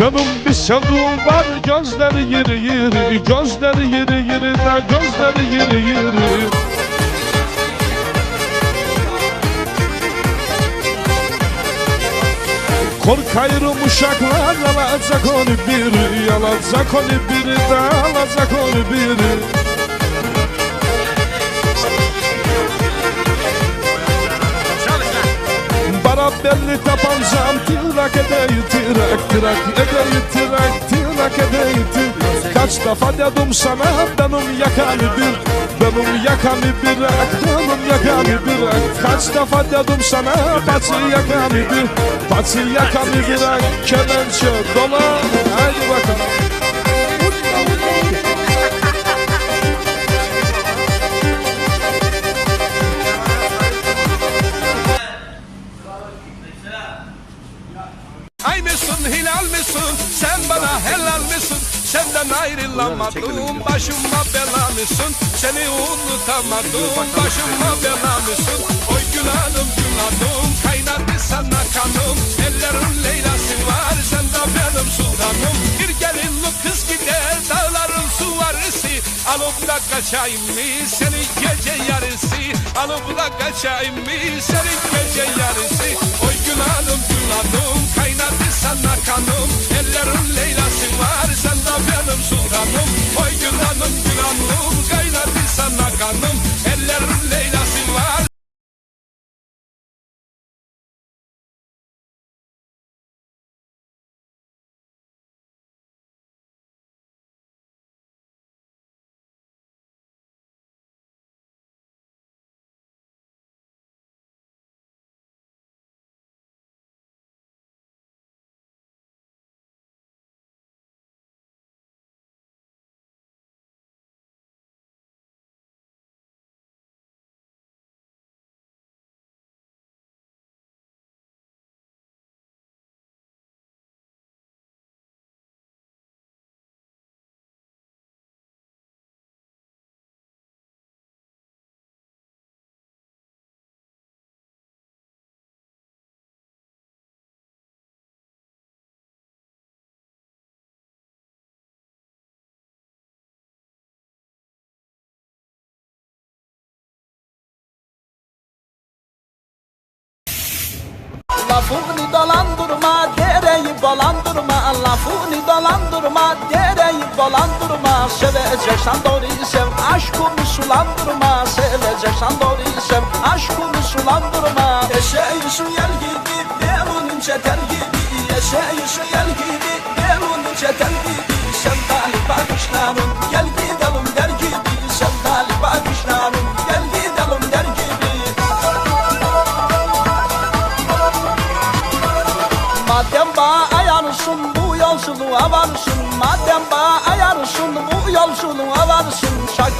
Benim bir sevduğum var gözleri yeri yeri Gözleri yeri yeri de gözleri yeri yeri Korkayırım uşaklar alacak onu biri Alacak onu biri de alacak onu biri Bana belli tapancam Tirak edeyi tirak tirak edeyi tirak tirak edeyi Kaç defa dedim sana benim yakamı bir Benim yakamı bırak benim yakamı bırak Kaç defa dedim sana paçı yakamı bir Paçı yakamı bırak kemençe dola Haydi bakalım Ay mısın hilal mısın sen bana helal mısın Senden ayrılamadım başıma bela mısın? Seni unutamadım başıma bela mısın? Oy günahım günahım kaynadı sana kanım. Ellerin leylası var sen de benim sultanım Bir gelinlik kız gider dağların suvarısı Alıp da kaçayım mı? Seni gece yarısı. Alıp da kaçayım mı? Seni gece yarısı sana Lafını dolandırma, dereyi dolandırma Lafını dolandırma, dereyi dolandırma Seveceksen doğruyu sev, aşkımı sulandırma. Seveceksen doğruyu sev, aşkımı sulandırma. Eşeği yel gibi, devunun çetel gibi. Eşeği yel gibi, Ayarısın bu yolculuğa varsın Madem bana ayarısın bu yolculuğa varsın